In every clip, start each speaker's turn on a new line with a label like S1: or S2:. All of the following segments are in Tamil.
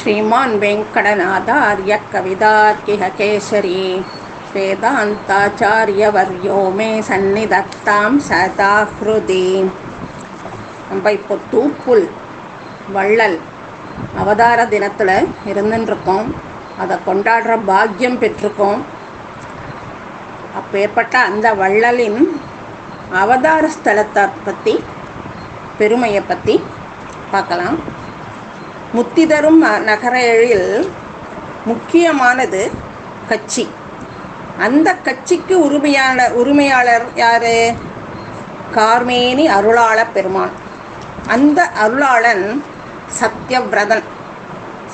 S1: श्रीमान् वेङ्कटनाथार्य कवितार्किह केसरी வேதாந்தாச்சாரியவர்யோ மே சந்நிதத்தாம் சதா ஹிருதி நம்ம இப்போ தூப்புல் வள்ளல் அவதார தினத்தில் இருந்துருக்கோம் அதை கொண்டாடுற பாக்கியம் பெற்றிருக்கோம் அப்பேற்பட்ட அந்த வள்ளலின் அவதார ஸ்தலத்தை பற்றி பெருமையை பற்றி பார்க்கலாம் முத்தி தரும் நகர எழில் முக்கியமானது கட்சி. அந்த கட்சிக்கு உரிமையான உரிமையாளர் யார்? கார்மேனி அருளாள பெருமான் அந்த அருளாளன் சத்யவிரதன்.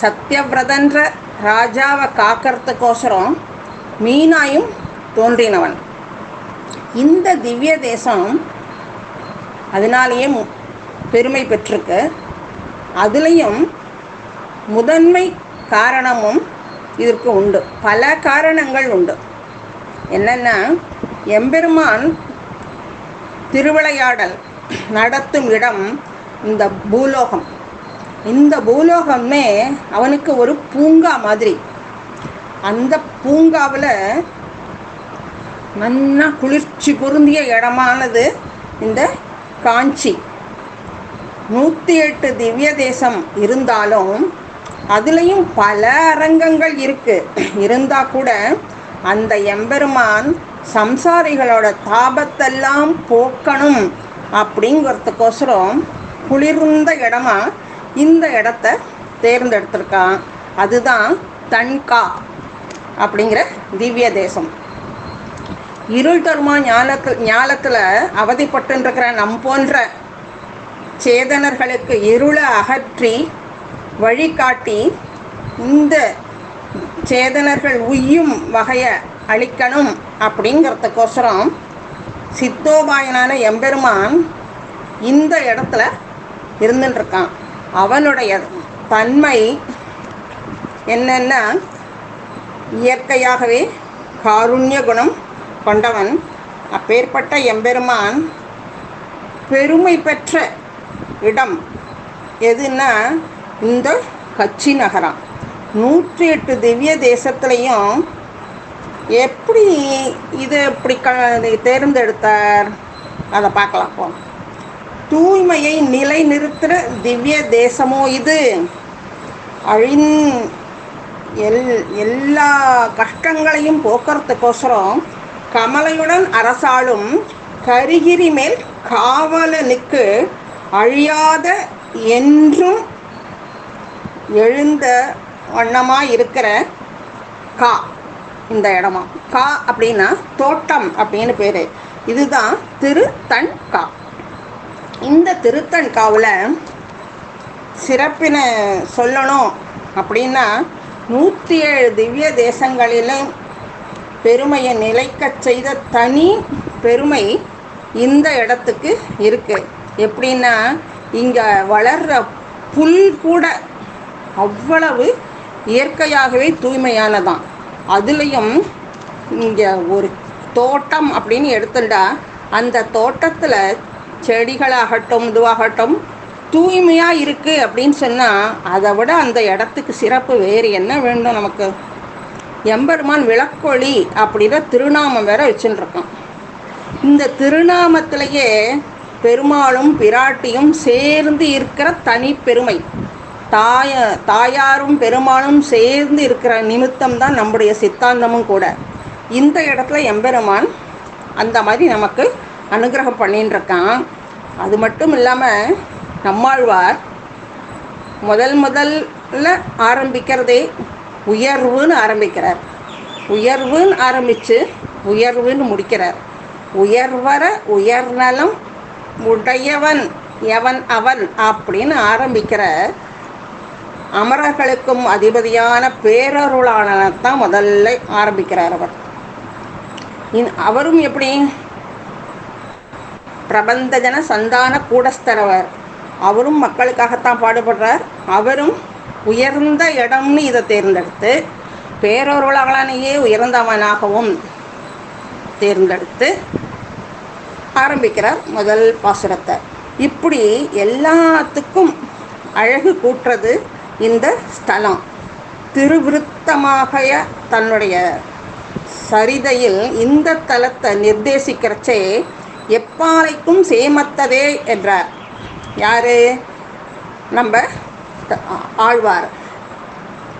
S1: சத்யவிரதன்ற ராஜாவை காக்கிறதுக்கோசரம் மீனாயும் தோன்றினவன். இந்த திவ்ய தேசம் அதனாலேயே பெருமை பெற்றிருக்கு. அதுலேயும் முதன்மை காரணமும் இதற்கு உண்டு. பல காரணங்கள் உண்டு. என்னென்னா எம்பெருமான் திருவிளையாடல் நடத்தும் இடம் இந்த பூலோகம். இந்த பூலோகமே அவனுக்கு ஒரு பூங்கா மாதிரி. அந்த பூங்காவில் நன்னா குளிர்ச்சி பொருந்திய இடமானது இந்த காஞ்சி. நூற்றி எட்டு திவ்ய தேசம் இருந்தாலும் அதுலேயும் பல அரங்கங்கள் இருக்குது இருந்தால் கூட அந்த எம்பெருமான் சம்சாரிகளோட தாபத்தெல்லாம் போக்கணும் அப்படிங்கிறதுக்கோசரம் குளிர்ந்த இடமா இந்த இடத்த தேர்ந்தெடுத்திருக்கான். அதுதான் தன்கா அப்படிங்கிற திவ்ய தேசம். இருள் தருமா ஞானத்தில் ஞானத்தில் அவதிப்பட்டுருக்கிற நம் போன்ற சேதனர்களுக்கு இருளை அகற்றி வழிகாட்டி இந்த சேதனர்கள் உய்யும் வகையை அழிக்கணும் அப்படிங்கிறதுக்கோசரம் சித்தோபாயனான எம்பெருமான் இந்த இடத்துல இருந்துட்டுருக்கான் அவனுடைய தன்மை என்னென்னா இயற்கையாகவே காருண்ய குணம் கொண்டவன். அப்பேற்பட்ட எம்பெருமான் பெருமை பெற்ற இடம் எதுன்னா இந்த கட்சி நகரம். நூற்றி எட்டு திவ்ய தேசத்துலேயும் எப்படி இது இப்படி க தேர்ந்தெடுத்தார்? அதை பார்க்கலாம் போ தூய்மையை நிலைநிறுத்துகிற திவ்ய தேசமோ இது? அழின் எல் எல்லா கஷ்டங்களையும் போக்குறதுக்கோசரம் கமலையுடன் அரசாளும் கரிகிரி மேல் காவலனுக்கு அழியாத என்றும் எழுந்த வண்ணமாக இருக்கிற கா இந்த இடமா. கா அப்படின்னா தோட்டம் அப்படின்னு பேர். இதுதான் திருத்தன் கா. இந்த திருத்தன் காவில் சிறப்பின சொல்லணும் அப்படின்னா நூற்றி ஏழு திவ்ய தேசங்களிலும் பெருமையை நிலைக்க செய்த தனி பெருமை இந்த இடத்துக்கு இருக்குது எப்படின்னா இங்கே வளர்கிற புல் கூட அவ்வளவு இயற்கையாகவே தூய்மையானதான். அதுலேயும் இங்கே ஒரு தோட்டம் அப்படின்னு எடுத்துட்டா அந்த தோட்டத்தில் செடிகளாகட்டும் இதுவாகட்டும் தூய்மையாக இருக்குது அப்படின்னு சொன்னால் அதை விட அந்த இடத்துக்கு சிறப்பு வேறு என்ன வேண்டும் நமக்கு? எம்பெருமான் விளக்கொழி அப்படின்ற திருநாமம் வேற வச்சுருக்கோம் இந்த திருநாமத்திலேயே பெருமாளும் பிராட்டியும் சேர்ந்து இருக்கிற தனி பெருமை தாய தாயாரும் பெருமானும் சேர்ந்து இருக்கிற நிமித்தம் தான் நம்முடைய சித்தாந்தமும் கூட. இந்த இடத்துல எம்பெருமான் அந்த மாதிரி நமக்கு அனுகிரகம் பண்ணின்னு இருக்கான் அது மட்டும் இல்லாமல் நம்மாழ்வார் முதல் முதல்ல ஆரம்பிக்கிறதே உயர்வுன்னு ஆரம்பிக்கிறார். உயர்வுன்னு ஆரம்பித்து உயர்வுன்னு முடிக்கிறார். உயர்வர உயர்நலம் உடையவன் எவன் அவன் அப்படின்னு ஆரம்பிக்கிற அமரர்களுக்கும் அதிபதியான பேரருளானதான் முதல்ல ஆரம்பிக்கிறார் அவர். அவரும் எப்படி? பிரபந்தஜன சந்தான கூடஸ்தரவர். அவரும் மக்களுக்காகத்தான் பாடுபடுறார். அவரும் உயர்ந்த இடம்னு இதை தேர்ந்தெடுத்து பேரொருளாகலானையே உயர்ந்தவனாகவும் தேர்ந்தெடுத்து ஆரம்பிக்கிறார் முதல் பாசுரத்தை. இப்படி எல்லாத்துக்கும் அழகு கூட்டுறது இந்த ஸ்தலம். திருவிருத்தமாக தன்னுடைய சரிதையில் இந்த தலத்தை நிர்தேசிக்கிறச்சே எப்பாலைக்கும் சேமத்ததே என்றார். யார்? நம்ம த- ஆழ்வார்.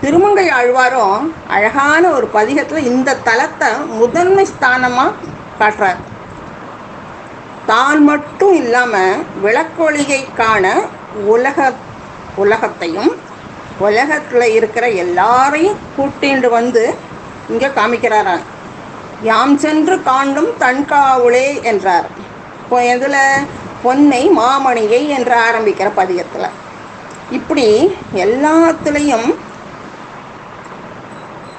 S1: திருமங்கை ஆழ்வாரும் அழகான ஒரு பதிகத்தில் இந்த தலத்தை முதன்மை ஸ்தானமாக காட்டுறார். தான் மட்டும் இல்லாமல் விளக்கொளிகை காண உலக உலகத்தையும் உலகத்தில் இருக்கிற எல்லாரையும் கூட்டிண்டு வந்து இங்கே காமிக்கிறாராம். யாம் சென்று காண்டும் தன்காவுளே என்றார். இப்போ எதில்? பொன்னை மாமணியை என்று ஆரம்பிக்கிற பதியத்தில் இப்படி எல்லாத்துலேயும்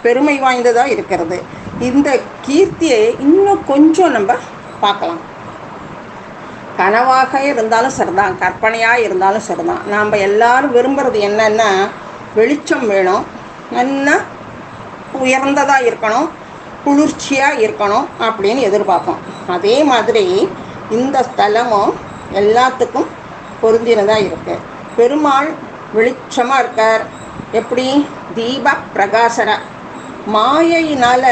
S1: பெருமை வாய்ந்ததாக இருக்கிறது. இந்த கீர்த்தியை இன்னும் கொஞ்சம் நம்ம பார்க்கலாம். கனவாக இருந்தாலும் சரிதான் கற்பனையாக இருந்தாலும் சரிதான். நாம் எல்லாரும் விரும்புகிறது என்னென்னா வெளிச்சம் வேணும். நல்லா உயர்ந்ததாக இருக்கணும். குளிர்ச்சியாக இருக்கணும் அப்படின்னு எதிர்பார்ப்போம். அதே மாதிரி இந்த ஸ்தலமும் எல்லாத்துக்கும் பொருந்தினதாக இருக்குது பெருமாள் வெளிச்சமாக இருக்கார். எப்படி? தீப பிரகாசர மாயையினால்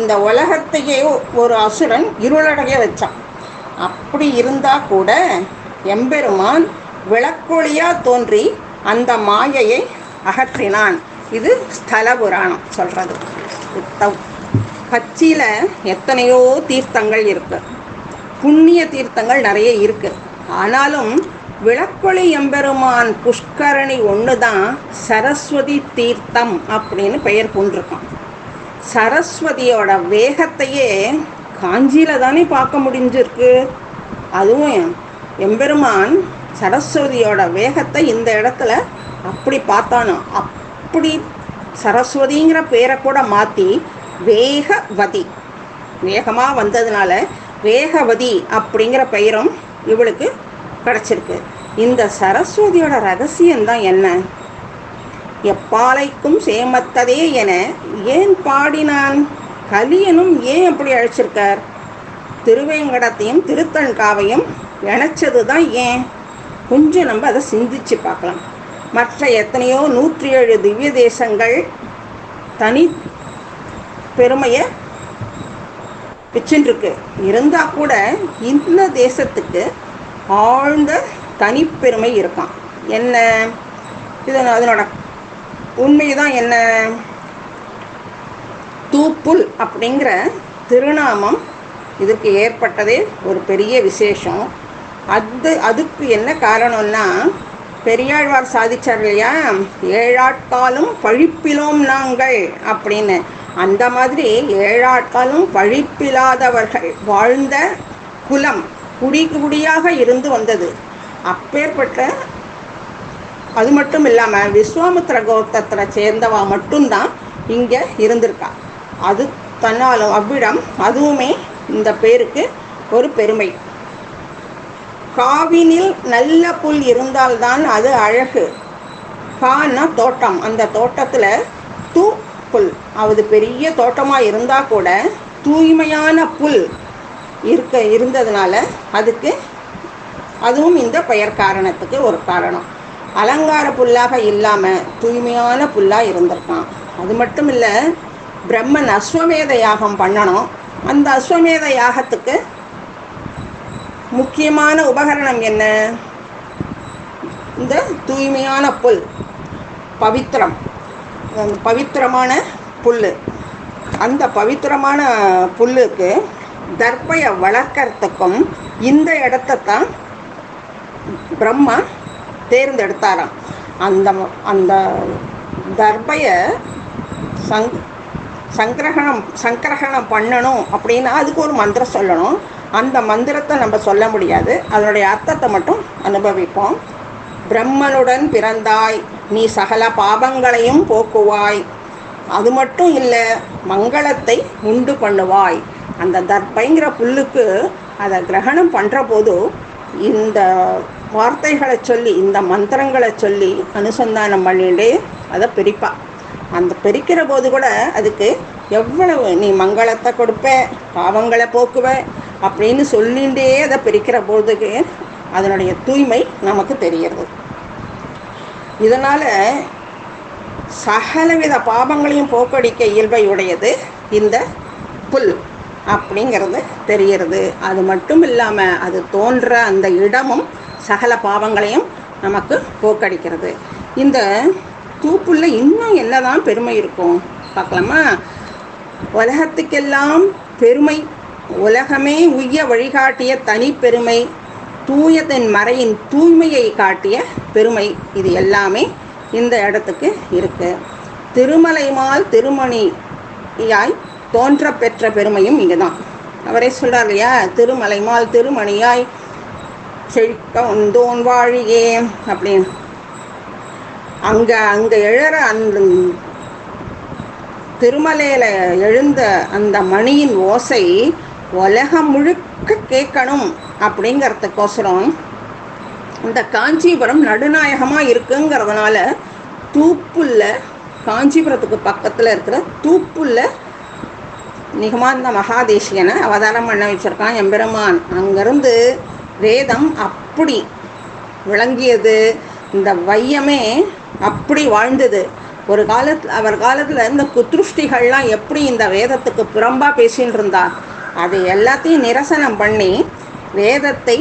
S1: இந்த உலகத்தையே ஒரு அசுரன் இருளடைய வச்சான். அப்படி இருந்தால் கூட எம்பெருமான் விளக்கொழியாக தோன்றி அந்த மாயையை அகற்றினான். இது ஸ்தல புராணம் சொல்கிறது கட்சியில் எத்தனையோ தீர்த்தங்கள் இருக்கு. புண்ணிய தீர்த்தங்கள் நிறைய இருக்கு. ஆனாலும் விளக்கொளி எம்பெருமான் புஷ்கரணி ஒன்று தான் சரஸ்வதி தீர்த்தம் அப்படின்னு பெயர் கொண்டிருக்கான் சரஸ்வதியோட வேகத்தையே காஞ்சியில் தானே பார்க்க முடிஞ்சிருக்கு. அதுவும் எம்பெருமான் சரஸ்வதியோட வேகத்தை இந்த இடத்துல அப்படி பார்த்தானோ அப்படி சரஸ்வதிங்கிற பேரை கூட மாற்றி வேகவதி. வேகமாக வந்ததுனால வேகவதி அப்படிங்கிற பெயரும் இவளுக்கு கிடச்சிருக்கு. இந்த சரஸ்வதியோட ரகசியம்தான் என்ன? எப்பாலைக்கும் சேமத்ததே என ஏன் பாடினான்? கலியனும் ஏன் அப்படி அழைச்சிருக்கார்? திருவேங்கடத்தையும் திருத்தன்காவையும் இணைச்சது தான் ஏன்? கொஞ்சம் நம்ம அதை சிந்திச்சு பார்க்கலாம். மற்ற எத்தனையோ நூற்றி ஏழு திவ்ய தேசங்கள் தனி பெருமையை பிச்சுருக்கு இருந்தால் கூட இந்த தேசத்துக்கு ஆழ்ந்த தனிப்பெருமை இருக்கான் என்ன? இது அதனோட உண்மை தான் என்ன? தூப்புல் அப்படிங்கிற திருநாமம் இதுக்கு ஏற்பட்டதே ஒரு பெரிய விசேஷம். அது அதுக்கு என்ன காரணம்னா பெரியாழ்வார் சாதிச்சார் இல்லையா? ஏழாட்காலும் பழிப்பிலோம் நாங்கள் அப்படின்னு. அந்த மாதிரி ஏழாட்காலும் பழிப்பில்லாதவர்கள் வாழ்ந்த குலம் குடி குடியாக இருந்து வந்தது. அப்பேற்பட்ட அது மட்டும் இல்லாமல் விஸ்வாமித்ர கோத்தத்தில் சேர்ந்தவா மட்டும்தான் இங்கே இருந்திருக்கா. அது தன்னாலும் அவ்விடம் அதுவுமே இந்த பேருக்கு ஒரு பெருமை. காவினில் நல்ல புல் இருந்தால்தான் அது அழகு. கான்னா தோட்டம். அந்த தோட்டத்தில் தூ புல். அது பெரிய தோட்டமாக இருந்தால் கூட தூய்மையான புல் இருக்க இருந்ததுனால அதுக்கு அதுவும் இந்த பெயர் காரணத்துக்கு ஒரு காரணம். அலங்கார புல்லாக இல்லாமல் தூய்மையான புல்லாக இருந்திருக்கான். அது மட்டும் இல்லை பிரம்மன் அஸ்வமேத யாகம் பண்ணணும். அந்த அஸ்வமேத யாகத்துக்கு முக்கியமான உபகரணம் என்ன? இந்த தூய்மையான புல் பவித்திரம் அந்த பவித்திரமான புல் அந்த பவித்திரமான புல்லுக்கு தர்ப்பையை வளர்க்கறதுக்கும் இந்த இடத்தைத்தான் பிரம்மா தேர்ந்தெடுத்தாராம். அந்த அந்த தர்பையை சங் சங்கிரகணம் சங்கிரகணம் பண்ணணும் அப்படின்னா அதுக்கு ஒரு மந்திரம் சொல்லணும். அந்த மந்திரத்தை நம்ம சொல்ல முடியாது. அதனுடைய அர்த்தத்தை மட்டும் அனுபவிப்போம். பிரம்மனுடன் பிறந்தாய் நீ சகல பாபங்களையும் போக்குவாய். அது மட்டும் இல்லை மங்களத்தை உண்டு பண்ணுவாய். அந்த தர்ப்பைங்கிற புல்லுக்கு அதை கிரகணம் பண்ணுற போது இந்த வார்த்தைகளை சொல்லி இந்த மந்திரங்களை சொல்லி அனுசந்தானம் பண்ணிட்டு அதை பிரிப்பா. அந்த பிரிக்கிற போது கூட அதுக்கு எவ்வளவு நீ மங்களத்தை கொடுப்ப பாவங்களை போக்குவ அப்படின்னு சொல்லிகிட்டே அதை பிரிக்கிற பொழுதுக்கு அதனுடைய தூய்மை நமக்கு தெரிகிறது. இதனால் சகலவித பாபங்களையும் போக்கடிக்க இயல்பை உடையது இந்த புல் அப்படிங்கிறது தெரிகிறது. அது மட்டும் இல்லாமல் அது தோன்ற அந்த இடமும் சகல பாவங்களையும் நமக்கு போக்கடிக்கிறது. இந்த தூப்புள்ள இன்னும் என்னதான் பெருமை இருக்கும்? பார்க்கலாமா? உலகத்துக்கெல்லாம் பெருமை உலகமே உய்ய வழிகாட்டிய தனி பெருமை தூயதன் மறையின் தூய்மையை காட்டிய பெருமை இது எல்லாமே இந்த இடத்துக்கு இருக்கு. திருமலைமால் திருமணியாய் தோன்ற பெற்ற பெருமையும் இங்கே தான் அவரே சொல்கிறார் இல்லையா? திருமலைமால் திருமணியாய் செழிக்க உந்தோன் வாழியே அப்படின்னு. அங்கே அங்கே எழற அந்த திருமலையில் எழுந்த அந்த மணியின் ஓசை உலகம் முழுக்க கேட்கணும் அப்படிங்கிறதுக்கோசரம் இந்த காஞ்சிபுரம் நடுநாயகமாக இருக்குங்கிறதுனால தூப்புள்ள காஞ்சிபுரத்துக்கு பக்கத்தில் இருக்கிற தூப்புள்ள நிகமாந்த மகாதேசியனை அவதாரம் பண்ண வச்சுருக்கான் எம்பெருமான். அங்கேருந்து வேதம் அப்படி விளங்கியது. இந்த வையமே அப்படி வாழ்ந்தது. ஒரு காலத்தில் அவர் காலத்தில் இந்த குத்ருஷ்டிகள்லாம் எப்படி இந்த வேதத்துக்கு புறம்பாக பேசின்னு இருந்தா அதை எல்லாத்தையும் நிரசனம் பண்ணி வேதத்தை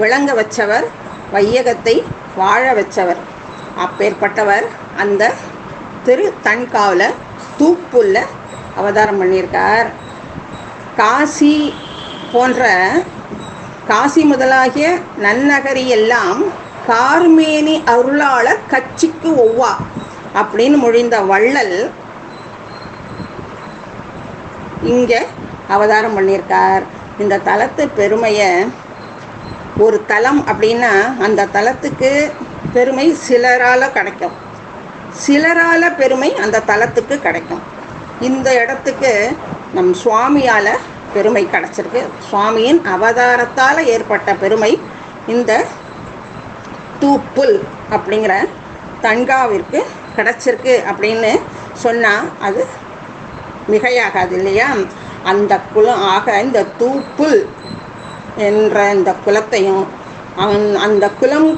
S1: விளங்க வச்சவர் வையகத்தை வாழ வச்சவர். அப்பேற்பட்டவர் அந்த திரு தன்காவில் தூப்புள்ள அவதாரம் பண்ணியிருக்கார். காசி போன்ற காசி முதலாகிய நன்னகரி எல்லாம் கார்மேனி அருளாளர் கட்சிக்கு ஒவ்வா அப்படின்னு மொழிந்த வள்ளல் இங்கே அவதாரம் பண்ணியிருக்கார். இந்த தலத்து பெருமையை ஒரு தலம் அப்படின்னா அந்த தலத்துக்கு பெருமை சிலரால் கிடைக்கும். சிலரால் பெருமை அந்த தலத்துக்கு கிடைக்கும். இந்த இடத்துக்கு நம் சுவாமியால் பெருமை கிடச்சிருக்கு. சுவாமியின் அவதாரத்தால் ஏற்பட்ட பெருமை இந்த தூப்புல் அப்படிங்கிற தன்காவிற்கு கிடச்சிருக்கு அப்படின்னு சொன்னால் அது மிகையாகாது இல்லையா? அந்த குலம் ஆக இந்த தூப்புல் என்ற இந்த குலத்தையும் அவன் அந்த குலம்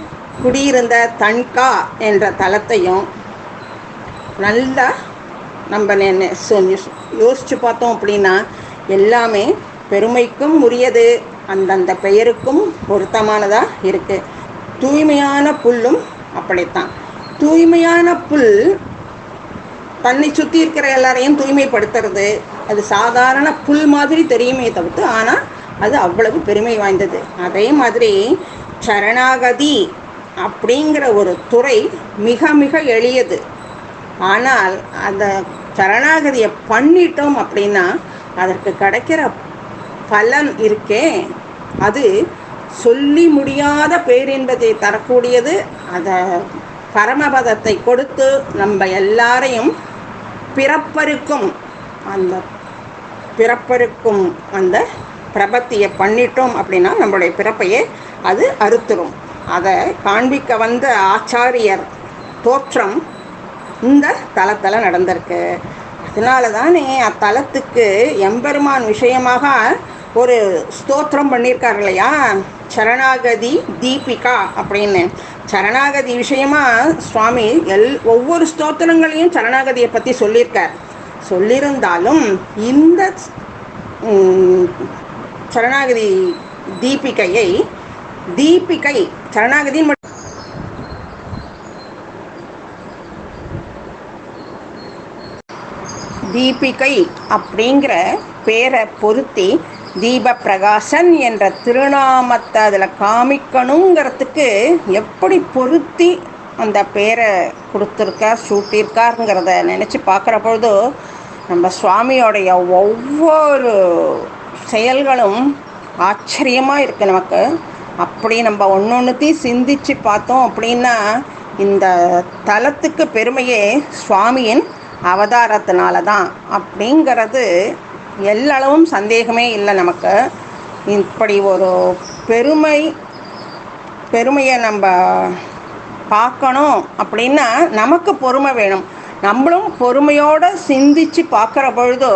S1: குடியிருந்த தன்கா என்ற தலத்தையும் நல்லா நம்ம நெ- யோசித்து யோசிச்சு பார்த்தோம் அப்படின்னா எல்லாமே பெருமைக்கும் உரியது அந்தந்த பெயருக்கும் பொருத்தமானதாக இருக்குது தூய்மையான புல்லும் அப்படித்தான். தூய்மையான புல் தன்னை சுற்றி இருக்கிற எல்லாரையும் தூய்மைப்படுத்துறது அது சாதாரண புல் மாதிரி தெரியுமே தவிர்த்து ஆனால் அது அவ்வளவு பெருமை வாய்ந்தது. அதே மாதிரி சரணாகதி அப்படிங்கிற ஒரு துறை மிக மிக எளியது. ஆனால் அந்த சரணாகதியை பண்ணிட்டோம் அப்படின்னா அதற்கு கிடைக்கிற பலன் இருக்கே. அது சொல்லி முடியாத பேரின்பத்தை தரக்கூடியது. அதை பரமபதத்தை கொடுத்து நம்ம எல்லாரையும் பிறப்பருக்கும் அந்த பிறப்பருக்கும் அந்த பிரபத்தியை பண்ணிட்டோம் அப்படின்னா நம்மளுடைய பிறப்பையே அது அறுத்துரும். அதை காண்பிக்க வந்த ஆச்சாரியர் தோற்றம் இந்த தலத்தில் நடந்திருக்கு. அதனால தானே அத்தலத்துக்கு எம்பெருமான் விஷயமாக ஒரு ஸ்தோத்திரம் பண்ணியிருக்கார் இல்லையா? சரணாகதி தீபிகா அப்படின்னு. சரணாகதி விஷயமா சுவாமி எல் ஒவ்வொரு ஸ்தோத்திரங்களையும் சரணாகதியை பற்றி சொல்லியிருக்கார். சொல்லியிருந்தாலும் இந்த சரணாகதி தீபிகையை தீபிகை சரணாகதி தீபிகை அப்படிங்கிற பேரை பொருத்தி தீப பிரகாசன் என்ற திருநாமத்தை அதில் காமிக்கணுங்கிறதுக்கு எப்படி பொருத்தி அந்த பேரை கொடுத்துருக்கார் சூட்டியிருக்காருங்கிறத நினச்சி பார்க்குற பொழுது நம்ம சுவாமியோடைய ஒவ்வொரு செயல்களும் ஆச்சரியமாக இருக்குது நமக்கு. அப்படி நம்ம ஒன்று ஒன்றுத்தையும் சிந்திச்சு பார்த்தோம் அப்படின்னா இந்த தலத்துக்கு பெருமையே சுவாமியின் அவதாரத்தினால தான் அப்படிங்கிறது எல்லளவும் சந்தேகமே இல்லை நமக்கு. இப்படி ஒரு பெருமை பெருமையை நம்ம பார்க்கணும் அப்படின்னா நமக்கு பொறுமை வேணும். நம்மளும் பொறுமையோடு சிந்தித்து பார்க்குற பொழுது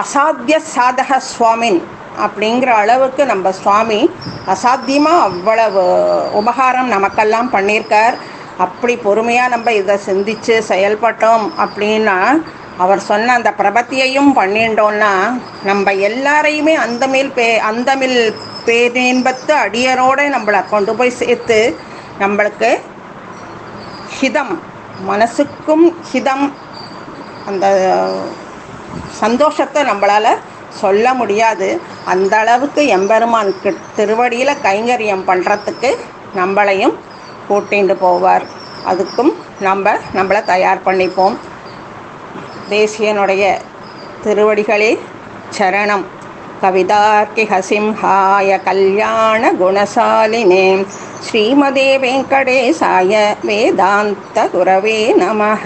S1: அசாத்திய சாதக சுவாமின் அப்படிங்கிற அளவுக்கு நம்ம சுவாமி அசாத்தியமாக அவ்வளவு உபகாரம் நமக்கெல்லாம் பண்ணியிருக்கார். அப்படி பொறுமையாக நம்ம இதை சிந்தித்து செயல்பட்டோம் அப்படின்னா அவர் சொன்ன அந்த பிரபத்தியையும் பண்ணிட்டோன்னா நம்ம எல்லாரையுமே அந்தமில் பே அந்தமில் பேரின்பத்து அடியரோடு நம்மளை கொண்டு போய் சேர்த்து நம்மளுக்கு ஹிதம் மனசுக்கும் ஹிதம் அந்த சந்தோஷத்தை நம்மளால் சொல்ல முடியாது. அந்த அளவுக்கு எம்பெருமான் திருவடியில் கைங்கரியம் பண்ணுறதுக்கு நம்மளையும் கூட்டிகிட்டு போவார். அதுக்கும் நம்ம நம்மளை தயார் பண்ணிப்போம். தேசியனுடைய திருவடிகளே சரணம். கவிதார்க்கிக சிம்ஹாய கல்யாண குணசாலினே ஸ்ரீமதே வெங்கடேசாய வேதாந்த குரவே நமः.